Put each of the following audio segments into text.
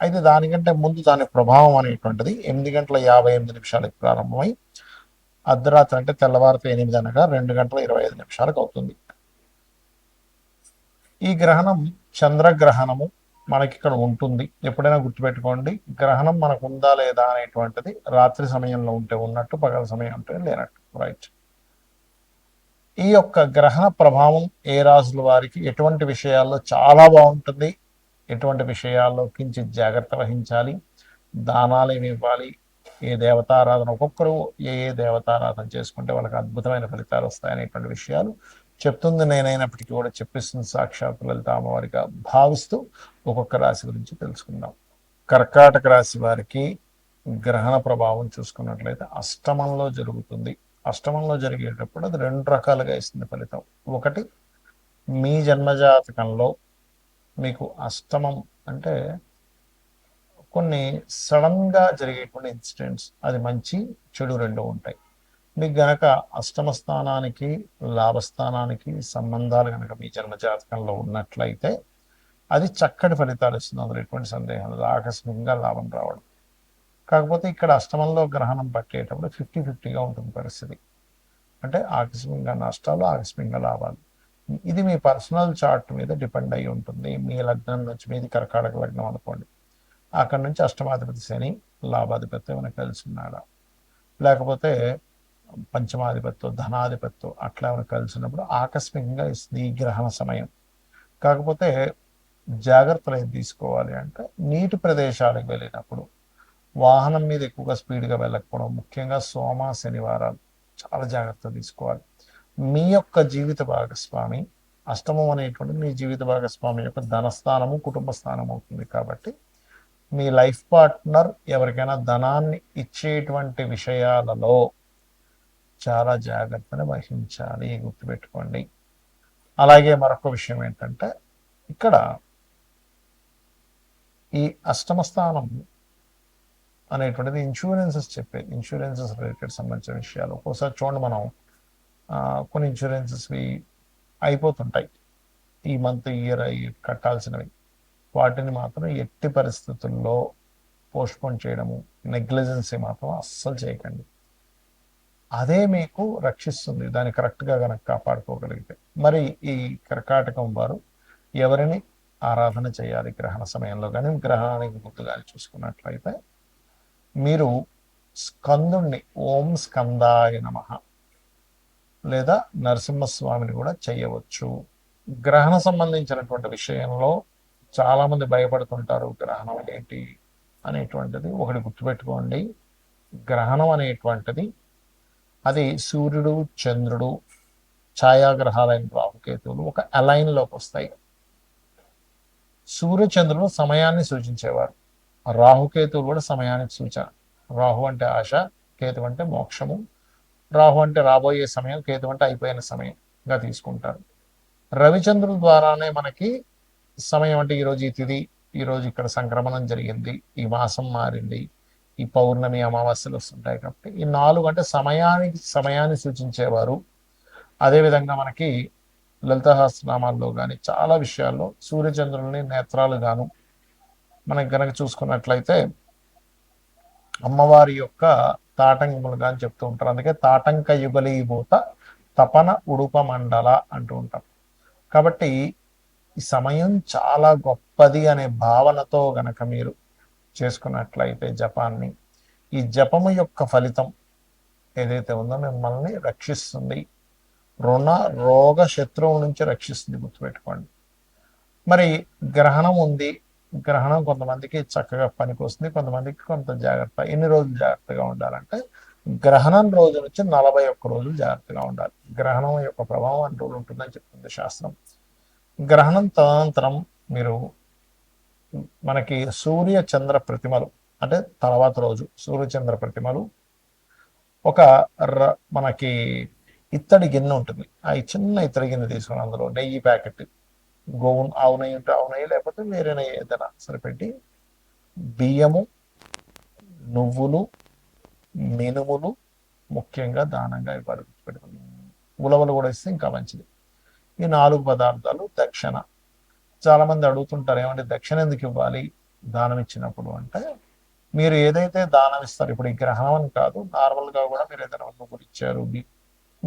అయితే దానికంటే ముందు దాని ప్రభావం అనేటువంటిది ఎనిమిది గంటల యాభై ఎనిమిది నిమిషాలకు ప్రారంభమై అర్ధరాత్రి అంటే తెల్లవారితో ఎనిమిది అనగా రెండు గంటల ఇరవై ఐదు నిమిషాలకు అవుతుంది. ఈ గ్రహణం చంద్రగ్రహణము మనకి ఇక్కడ ఉంటుంది. ఎప్పుడైనా గుర్తుపెట్టుకోండి గ్రహణం మనకు ఉందా లేదా అనేటువంటిది రాత్రి సమయంలో ఉంటే ఉన్నట్టు పగల సమయం ఉంటే లేనట్టు. రైట్ ఈ యొక్క గ్రహణ ప్రభావం ఏ రాజుల వారికి ఎటువంటి విషయాల్లో చాలా బాగుంటుంది ఎటువంటి విషయాల్లో కించిత్ జాగ్రత్త వహించాలి? దానాలు ఏమి ఇవ్వాలి? ఏ దేవతారాధన ఒక్కొక్కరు ఏ ఏ దేవతారాధన చేసుకుంటే వాళ్ళకి అద్భుతమైన ఫలితాలు వస్తాయనేటువంటి విషయాలు చెప్తుంది. నేనైనప్పటికీ కూడా చెప్పిస్తుంది సాక్షాత్ లలిత అమ్మవారిగా భావిస్తూ ఒక్కొక్క రాశి గురించి తెలుసుకుందాం. కర్కాటక రాశి వారికి గ్రహణ ప్రభావం చూసుకున్నట్లయితే అష్టమంలో జరుగుతుంది. అష్టమంలో జరిగేటప్పుడు అది రెండు రకాలుగా ఇస్తుంది ఫలితం. ఒకటి మీ జన్మజాతకంలో మీకు అష్టమం అంటే కొన్ని సడన్గా జరిగేటువంటి ఇన్సిడెంట్స్. అది మంచి చెడు రెండు ఉంటాయి. మీకు గనక అష్టమ స్థానానికి లాభస్థానానికి సంబంధాలు కనుక మీ జన్మజాతకంలో ఉన్నట్లయితే అది చక్కటి ఫలితాలు ఇస్తుంది. అందులో ఎటువంటి సందేహం లేదు. ఆకస్మికంగా లాభం రావడం. కాకపోతే ఇక్కడ అష్టమంలో గ్రహణం పట్టేటప్పుడు ఫిఫ్టీ ఫిఫ్టీగా ఉంటుంది పరిస్థితి. అంటే ఆకస్మికంగా నష్టాలు ఆకస్మికంగా లాభాలు. ఇది మీ పర్సనల్ చార్ట్ మీద డిపెండ్ అయి ఉంటుంది. మీ లగ్నం నుంచి మీది కర్కాటక లగ్నం అనుకోండి. అక్కడ నుంచి అష్టమాధిపతి శని లాభాధిపతి ఏమైనా కలిసి ఉన్నాడా లేకపోతే పంచమాధిపత్యం ధనాధిపత్యం అట్లా ఏమైనా కలిసినప్పుడు ఆకస్మికంగా ఇస్తుంది ఈ గ్రహణ సమయం. కాకపోతే జాగ్రత్తలు ఏం తీసుకోవాలి అంటే నీటి ప్రదేశాలకు వెళ్ళినప్పుడు వాహనం మీద ఎక్కువగా స్పీడ్గా వెళ్ళకపోవడం ముఖ్యంగా సోమ శనివారాలు చాలా జాగ్రత్త తీసుకోవాలి. మీ యొక్క జీవిత భాగస్వామి అష్టమం అనేటువంటి మీ జీవిత భాగస్వామి యొక్క ధనస్థానము కుటుంబ స్థానం అవుతుంది కాబట్టి మీ లైఫ్ పార్ట్నర్ ఎవరికైనా ధనాన్ని ఇచ్చేటువంటి విషయాలలో చాలా జాగ్రత్తని వహించాలి గుర్తుపెట్టుకోండి. అలాగే మరొక విషయం ఏంటంటే ఇక్కడ ఈ అష్టమ స్థానం అనేటువంటిది ఇన్సూరెన్సెస్ చెప్పేది ఇన్సూరెన్సెస్ రిలేటెడ్ సంబంధించిన విషయాలు. ఒక్కోసారి చూడండి మనం కొన్ని ఇన్సూరెన్సెస్వి అయిపోతుంటాయి. ఈ మంత్ ఇయర్ కట్టాల్సినవి. వాటిని మాత్రం ఎట్టి పరిస్థితుల్లో పోస్ట్పోన్ చేయడము నెగ్లిజెన్సీ మాత్రం అస్సలు చేయకండి. అదే మీకు రక్షిస్తుంది. దాన్ని కరెక్ట్గా కనుక కాపాడుకోగలిగితే. మరి ఈ కర్కాటకం వారు ఎవరిని ఆరాధన చేయాలి? గ్రహణ సమయంలో కానీ గ్రహణానికి ముందు కానీ చూసుకున్నట్లయితే మీరు స్కందుణ్ణి ఓం స్కందాయ నమ లేదా నరసింహస్వామిని కూడా చేయవచ్చు గ్రహణ సంబంధించినటువంటి విషయంలో చాలామంది భయపడుతుంటారు గ్రహణం ఏంటి అనేటువంటిది ఒకటి గుర్తుపెట్టుకోండి. గ్రహణం అనేటువంటిది అది సూర్యుడు చంద్రుడు ఛాయాగ్రహాలైన రాహుకేతువులు ఒక అలైన్లోకి వస్తాయి. సూర్యచంద్రుడు సమయాన్ని సూచించేవారు. రాహుకేతువులు కూడా సమయానికి సూచన. రాహు అంటే ఆశ కేతు అంటే మోక్షము రాహు అంటే రాబోయే సమయం కేతు అంటే అయిపోయిన సమయంగా తీసుకుంటారు. రవిచంద్రుల ద్వారానే మనకి సమయం అంటే ఈరోజు ఈ తిథి ఈరోజు ఇక్కడ సంక్రమణం జరిగింది ఈ మాసం మారింది ఈ పౌర్ణమి అమావాస్యలు వస్తుంటాయి కాబట్టి ఈ నాలుగు అంటే సమయానికి సమయాన్ని సూచించేవారు. అదేవిధంగా మనకి లలితహాస్నామాల్లో కానీ చాలా విషయాల్లో సూర్యచంద్రుల్ని నేత్రాలు గాను మనకి కనుక చూసుకున్నట్లయితే అమ్మవారి యొక్క తాటంకములుగా అని చెప్తూ ఉంటారు. అందుకే తాటంక యుగలీభూత తపన ఉడుప మండల అంటూ ఉంటారు కాబట్టి ఈ సమయం చాలా గొప్పది అనే భావనతో గనక మీరు చేసుకున్నట్లయితే జపాన్ని ఈ జపము యొక్క ఫలితం ఏదైతే ఉందో మిమ్మల్ని రక్షిస్తుంది. రుణ రోగ శత్రువు నుంచి రక్షిస్తుంది గుర్తుపెట్టుకోండి. మరి గ్రహణం ఉంది. గ్రహణం కొంతమందికి చక్కగా పనికి వస్తుంది కొంతమందికి కొంత జాగ్రత్త. ఎన్ని రోజులు జాగ్రత్తగా ఉండాలంటే గ్రహణం రోజు నుంచి నలభై ఒక్క రోజులు జాగ్రత్తగా ఉండాలి. గ్రహణం యొక్క ప్రభావం అన్ని రోజులు ఉంటుందని చెప్తుంది శాస్త్రం. గ్రహణం తదనంతరం మీరు మనకి సూర్య చంద్ర ప్రతిమలు అంటే తర్వాత రోజు సూర్యచంద్ర ప్రతిమలు ఒక ర- మనకి ఇత్తడి గిన్నె ఉంటుంది. ఆ చిన్న ఇత్తడి గిన్నె తీసుకుని అందులో నెయ్యి ప్యాకెట్ గోవును ఆవు ఉంటే ఆవు లేకపోతే వేరే ఏదైనా సరిపెట్టి బియ్యము నువ్వులు మినుములు ముఖ్యంగా దానంగా ఇవ్వాలి పెట్టుకుని ఉలవలు కూడా ఇస్తే ఇంకా మంచిది. ఈ నాలుగు పదార్థాలు దక్షిణ. చాలామంది అడుగుతుంటారు ఏమంటే దక్షిణ ఎందుకు ఇవ్వాలి దానం ఇచ్చినప్పుడు? అంటే మీరు ఏదైతే దానం ఇస్తారు ఇప్పుడు ఈ గ్రహణం అని కాదు నార్మల్గా కూడా మీరు ఏదైనా నువ్వులు ఇచ్చారు మీ-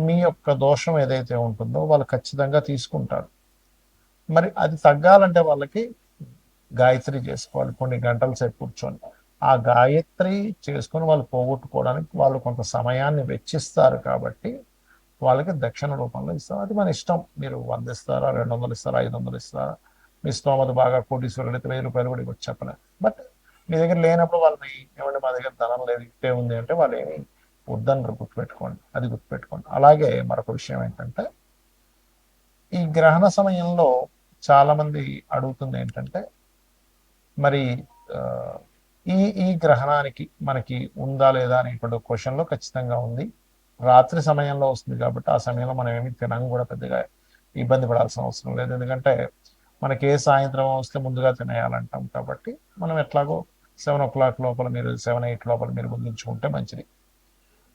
మీ యొక్క దోషం ఏదైతే ఉంటుందో వాళ్ళు ఖచ్చితంగా తీసుకుంటారు. మరి అది తగ్గాలంటే వాళ్ళకి గాయత్రి చేసుకోవాలి కొన్ని గంటల సేపు కూర్చొని. ఆ గాయత్రి చేసుకొని వాళ్ళు పోగొట్టుకోవడానికి వాళ్ళు కొంత సమయాన్ని వెచ్చిస్తారు కాబట్టి వాళ్ళకి దక్షిణ రూపంలో ఇస్తారు. అది మన ఇష్టం. మీరు వంద ఇస్తారా రెండు వందలు ఇస్తారా ఐదు వందలు ఇస్తారా? మీ స్తోమత బాగా కోటీశ్వరుడు అయితే వెయ్యి రూపాయలు కూడా ఇవ్వచ్చు చెప్పలేదు బట్ మీ దగ్గర లేనప్పుడు వాళ్ళని ఏమంటే మా దగ్గర ధనం లేదు ఇట్టే ఉంది అంటే వాళ్ళు ఏమి వద్దన్నారు గుర్తుపెట్టుకోండి. అది గుర్తుపెట్టుకోండి. అలాగే మరొక విషయం ఏంటంటే ఈ గ్రహణ సమయంలో చాలా మంది అడుగుతుంది ఏంటంటే మరి ఈ ఈ గ్రహణానికి మనకి ఉందా లేదా అనేటువంటి క్వశ్చన్లో ఖచ్చితంగా ఉంది. రాత్రి సమయంలో వస్తుంది కాబట్టి ఆ సమయంలో మనం ఏమి తినం కూడా పెద్దగా ఇబ్బంది పడాల్సిన అవసరం లేదు. ఎందుకంటే మనకి ఏ సాయంత్రం వస్తే ముందుగా తినేయాలంటాం కాబట్టి మనం ఎట్లాగో సెవెన్ ఓ క్లాక్ లోపల మీరు సెవెన్ ఎయిట్ లోపల మీరు ముగించుకుంటే మంచిది.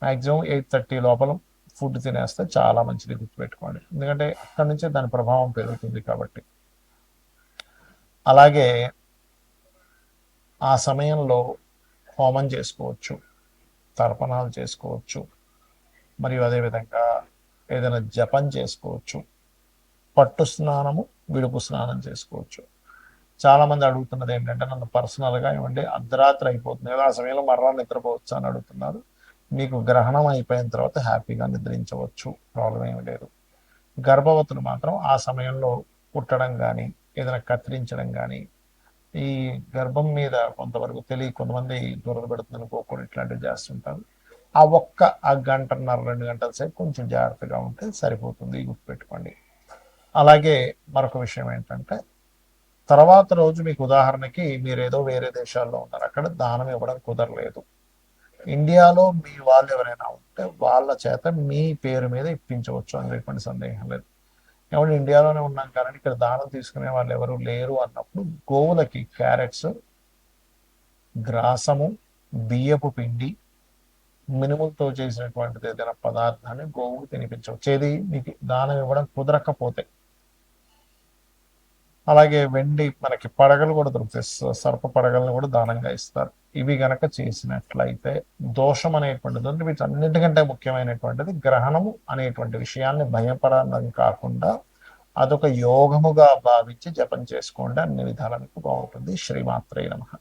మాక్సిమం ఎయిట్ థర్టీ లోపల ఫుడ్ తినేస్తే చాలా మంచిది గుర్తుపెట్టుకోండి. ఎందుకంటే అక్కడి నుంచే దాని ప్రభావం పెరుగుతుంది కాబట్టి. అలాగే ఆ సమయంలో హోమం చేసుకోవచ్చు తర్పణాలు చేసుకోవచ్చు మరియు అదేవిధంగా ఏదైనా జపం చేసుకోవచ్చు పట్టు స్నానము విడుపు స్నానం చేసుకోవచ్చు. చాలామంది అడుగుతున్నది ఏంటంటే నన్ను పర్సనల్గా ఏమంటే అర్ధరాత్రి అయిపోతుంది కదా ఆ సమయంలో మరణాలు నిద్రపోవచ్చు అని అడుగుతున్నారు. మీకు గ్రహణం అయిపోయిన తర్వాత హ్యాపీగా నిద్రించవచ్చు. ప్రాబ్లం ఏమి లేదు. గర్భవతులు మాత్రం ఆ సమయంలో పుట్టడం కానీ ఏదైనా కత్తిరించడం కానీ ఈ గర్భం మీద కొంతవరకు తెలియ కొంతమంది దూరం పెడుతుంది కోకొని ఇట్లాంటివి చేస్తుంటారు. ఆ ఒక్క ఆ గంటన్నర రెండు గంటల సేపు కొంచెం జాగ్రత్తగా ఉంటే సరిపోతుంది. గుర్తుపెట్టుకోండి అలాగే మరొక విషయం ఏంటంటే తర్వాత రోజు మీకు ఉదాహరణకి మీరు ఏదో వేరే దేశాల్లో ఉన్నారు. అక్కడ దానం ఇవ్వడం కుదరలేదు. ఇండియాలో మీ వాళ్ళు ఎవరైనా ఉంటే వాళ్ళ చేత మీ పేరు మీద ఇప్పించవచ్చు అని ఎటువంటి సందేహం లేదు. ఏమంటే ఇండియాలోనే ఉన్నాం కానీ ఇక్కడ దానం తీసుకునే వాళ్ళు ఎవరు లేరు అన్నప్పుడు గోవులకి క్యారెట్స్ గ్రాసము బియ్యపు పిండి మినుములతో చేసినటువంటిది ఏదైనా పదార్థాన్ని గోవుకు తినిపించవచ్చు. ఏది? మీకు దానం ఇవ్వడం కుదరకపోతే. అలాగే వెండి మనకి పడగలు కూడా దొరుకుతాయి. సర్ప పడగలను కూడా దానంగా ఇస్తారు. ఇవి గనక చేసినట్లయితే దోషం అనేటువంటిది ఉంది. వీటన్నిటికంటే ముఖ్యమైనటువంటిది గ్రహణము అనేటువంటి విషయాన్ని భయపడడం కాకుండా అదొక యోగముగా భావించి జపం చేసుకోండి. అన్ని విధాలకు బాగుంటుంది. శ్రీమాత్రే నమః.